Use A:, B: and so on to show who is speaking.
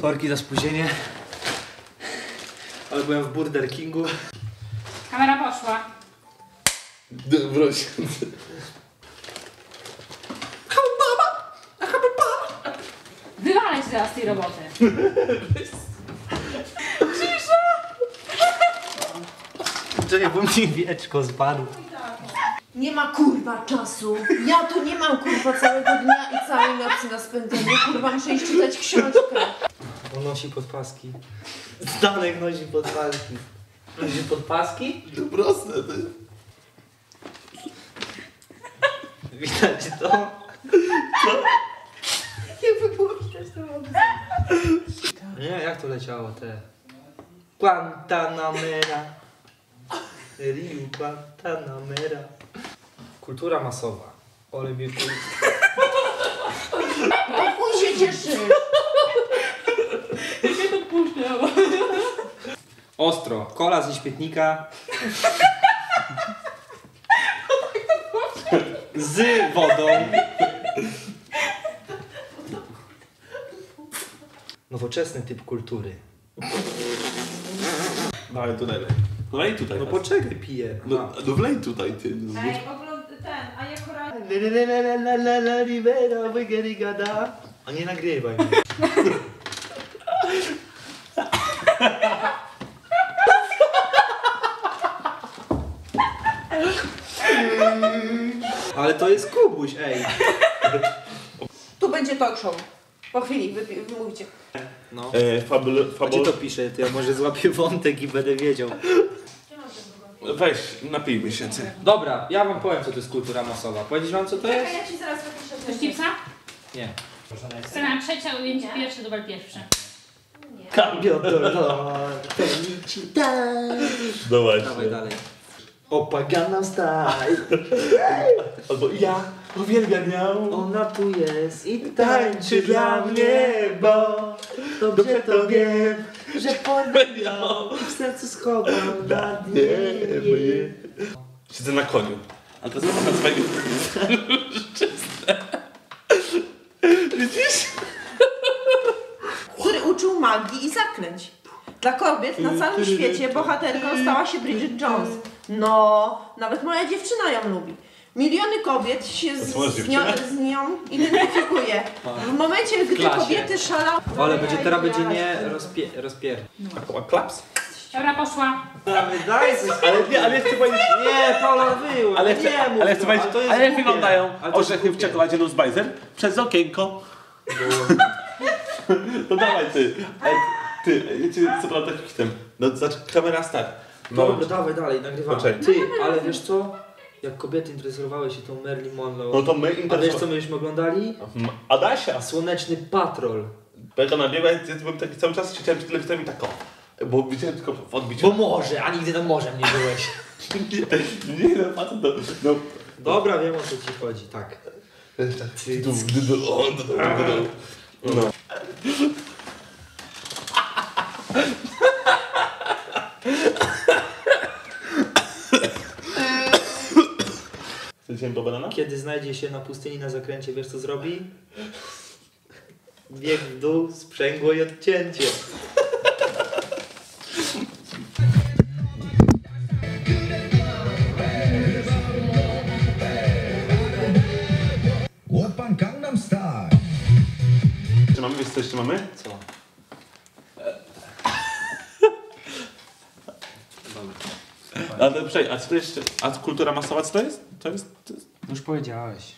A: Sorki za spóźnienie. Ale byłem w Burger Kingu.
B: Kamera poszła.
C: Wróć.
B: Wywalę cię zaraz z tej roboty.
A: Czekaj, bo mi wieczko spadło.
D: Nie ma kurwa czasu. Ja tu nie mam kurwa całego dnia i całej nocy na spędzenie. Kurwa muszę iść czytać książkę.
A: On nosi podpaski. Zdanek nosi podpaski. Nosi podpaski?
C: To proste, ty.
A: Widać to?
D: Jakby było widać to.
A: Nie, jak to leciało te? Guantanamera. Riu Guantanamera. Kultura masowa. Ole mnie kur...
D: Chuj się cieszy.
A: Ostro. Kola ze śmietnika. Z wodą. Nowoczesny typ kultury.
C: Dawaj tu lej. Lej tutaj.
A: No poczekaj, piję.
C: No, no wlej tutaj, ty. No,
D: Ej,
A: Rivera, wygerigada. A nie nagrywaj mnie. Ale to jest Kubuś, ej.
D: Tu będzie talk show. Po chwili, wy, wy mówicie.
A: No.
C: E, fabul,
A: gdzie
C: fabul...
A: to pisze? To ja może złapię wątek i będę wiedział.
C: Weź, napijmy się, ty.
A: Dobra, ja wam powiem co to jest kultura masowa. Powiedzieć wam co to jest?
D: ja ci zaraz wypiszę.
B: Chcesz chipsa?
A: Nie.
B: Scena trzecia, ujęcie pierwsze, dubel pierwszy.
A: Cambio dolor.
C: No właśnie.
A: Dawaj dalej. Opa Gangnam Style.
C: Albo ja uwielbiam ją.
A: Ona tu jest i tańczy dla mnie, bo dobrze to wiem, że ją i w sercu schowam na dnie.
C: Siedzę na koniu. A to jest na swojego Widzisz?
D: Który uczył magii i zaklęć. Dla kobiet na całym świecie bohaterką stała się Bridget Jones. No, nawet moja dziewczyna ją lubi. Miliony kobiet się z, z, nią, z nią identyfikuje. W momencie, gdy
A: klasie.
D: kobiety szalały...
A: Ale będzie teraz będzie nie rozpie, rozpier.
C: A klaps?
B: Dobra, poszła.
A: Daj coś,
C: Ale nie, ale chcę powiedzieć...
A: Nie, Paula wył,
C: Ale
A: nie
C: chcę,
A: mów
C: ale chcę powiedzieć,
A: ale to jest
C: ale jak wyglądają orzechy w czekoladzie Nussbeiser? Przez okienko. No dawaj ty. Ale ty, ja cię co prawda hitem. No zacz, kamera start. No,
A: Dobra, dawaj dalej, nagrywamy.
C: Poczekaj.
A: Ty, ale wiesz co? Jak kobiety interesowały się tą Marilyn Monroe.
C: no to my
A: A wiesz co myśmy oglądali?
C: Adasia.
A: Słoneczny Patrol.
C: Beka nabiegła, ja byłem taki cały czas siedziałem przed telewizorem i tak o. Bo widziałem tylko w odbiciu.
A: Bo morze, a nigdy na morzem nie byłeś.
C: Nie, no facet, no. no.
A: Dobra, wiem o co ci chodzi, tak.
C: No. Po banana?
A: Kiedy znajdzie się na pustyni na zakręcie, wiesz co zrobi? Bieg w dół, sprzęgło i odcięcie.
E: Oppan Gangnam Style.
C: Jeszcze mamy, wiesz co jeszcze mamy?
A: Co?
C: A, to, przej, a co to jeszcze? A kultura masowa co to jest? To jest, to jest
A: Już powiedziałeś.